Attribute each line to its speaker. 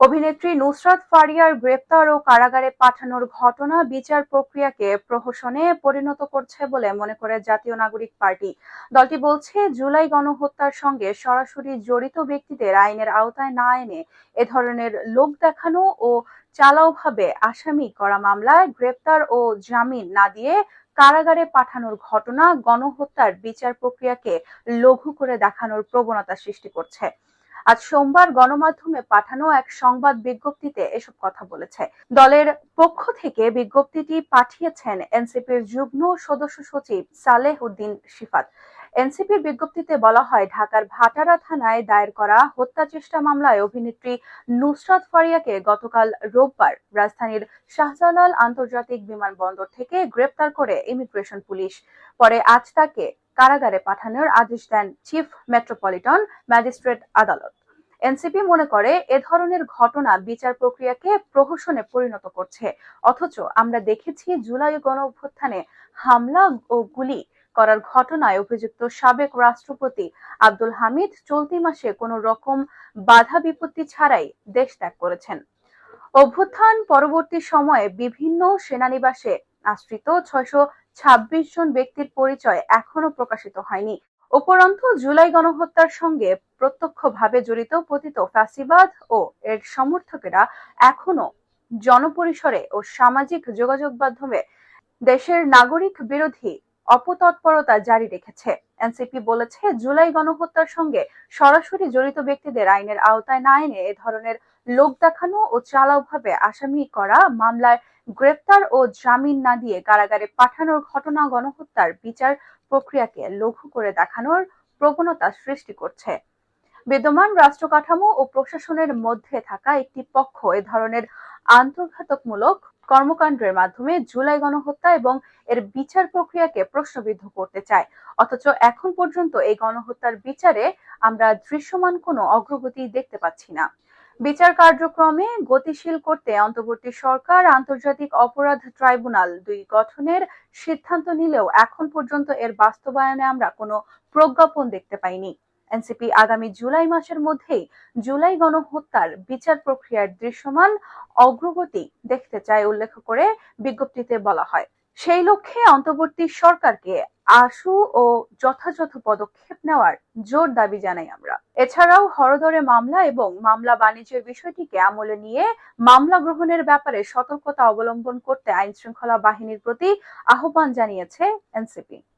Speaker 1: অভিনেত্রী নুসরাত ফারিয়ার গ্রেপ্তার ও কারাগারে পাঠানোর ঘটনা বিচার প্রক্রিয়াকে প্রহসনে পরিণত করছে বলে মনে করে জাতীয় নাগরিক পার্টি। দলটি বলছে, জুলাই গণহত্যার সঙ্গে সরাসরি জড়িত ব্যক্তিদের আইনের আওতায় না এনে এ ধরনের লোক দেখানো ও চালাওভাবে আসামি করা মামলায় গ্রেপ্তার ও জামিন না দিয়ে কারাগারে পাঠানোর ঘটনা গণহত্যার বিচার প্রক্রিয়াকে লঘু করে দেখানোর প্রবণতা সৃষ্টি করছে। আজ সোমবার গণমাধ্যমে পাঠানো এক সংবাদ বিজ্ঞপ্তিতে এসব কথা বলেছে। দলের পক্ষ থেকে বিজ্ঞপ্তিটি পাঠিয়েছেন এনসিপির যুগ্ম সদস্য সচিব সালেহ উদ্দিন শিফাত। এনসিপির বিজ্ঞপ্তিতে বলা হয়, ঢাকার ভাটারা থানায় দায়ের করা হত্যা চেষ্টা মামলায় অভিনেত্রী নুসরাত ফারিয়াকে গতকাল রোববার রাজধানীর শাহজালাল আন্তর্জাতিক বিমানবন্দর থেকে গ্রেপ্তার করে ইমিগ্রেশন পুলিশ। পরে আজ তাকে কারাগারে পাঠানোর আদেশ দেন চিফ মেট্রোপলিটন ম্যাজিস্ট্রেট আদালত। এনসিপি মনে করে এ ধরনের ঘটনা বিচার প্রক্রিয়াকে প্রহসনে পরিণত করছে। অথচ আমরা দেখেছি জুলাই গণ অভ্যুত্থানে হামলা ও গুলি করার ঘটনায় অভিযুক্ত সাবেক রাষ্ট্রপতি আব্দুল হামিদ চলতি মাসে কোনো রকম বাধা বিপত্তি ছাড়াই দেশ ত্যাগ করেছেন। অভ্যুত্থান পরবর্তী সময়ে বিভিন্ন সেনানিবাসে আশ্রিত ছয়শো ছাব্বিশ জন ব্যক্তির পরিচয় এখনও প্রকাশিত হয়নি। উপরন্তু, জুলাই গণহত্যার সঙ্গে প্রত্যক্ষভাবে জড়িত পতিত ফ্যাসিবাদ ও এর সমর্থকেরা এখনও জনপরিসরে ও সামাজিক যোগাযোগ মাধ্যমে দেশের নাগরিক বিরোধী অপতৎপরতা জারি রেখেছে। এনসিপি বলেছে, জুলাই গণহত্যার সঙ্গে সরাসরি জড়িত ব্যক্তিদের আইনের আওতায় না এনে এ ধরনের লোক দেখানো ও চালাওভাবে আসামি করা, মামলায় গ্রেপ্তার ও জামিন না দিয়ে কারাগারে পাঠানোর ঘটনা গণহত্যার বিচার প্রক্রিয়াকে লঘু করে দেখানোর প্রবণতা সৃষ্টি করছে। বিদ্যমান রাষ্ট্র কাঠামো ও প্রশাসনের মধ্যে থাকা একটি পক্ষ এ ধরনের আন্তর্ঘাতকমূলক কর্মকাণ্ডের মাধ্যমে জুলাই গণহত্যা এবং এর বিচার প্রক্রিয়াকে প্রশ্নবিদ্ধ করতে চায়। অথচ এখন পর্যন্ত এই গণহত্যার বিচারে আমরা দৃশ্যমান কোনো অগ্রগতি দেখতে পাচ্ছি না। বিচার কার্যক্রমে গতিশীল করতে অন্তর্বর্তী সরকার, আন্তর্জাতিক অপরাধ ট্রাইব্যুনাল দুই গঠনের সিদ্ধান্ত নিলেও এখন পর্যন্ত এর বাস্তবায়নে আমরা কোনো প্রজ্ঞাপন দেখতে পাইনি। এনসিপি আগামী জুলাই মাসের মধ্যেই জুলাই গণহত্যার বিচার প্রক্রিয়ার দৃশ্যমান অগ্রগতি দেখতে চায় উল্লেখ করে বিজ্ঞপ্তিতে বলা হয়। সেই লক্ষ্যে অন্তর্বর্তী সরকারকে আশু ও যথাযথ পদক্ষেপ নেওয়ার জোর দাবি জানাই আমরা। এছাড়াও হরদরে মামলা এবং মামলা বাণিজ্যের বিষয়টিকে আমলে নিয়ে মামলা গ্রহণের ব্যাপারে সতর্কতা অবলম্বন করতে আইন শৃঙ্খলা বাহিনীর প্রতি আহ্বান জানিয়েছে এনসিপি।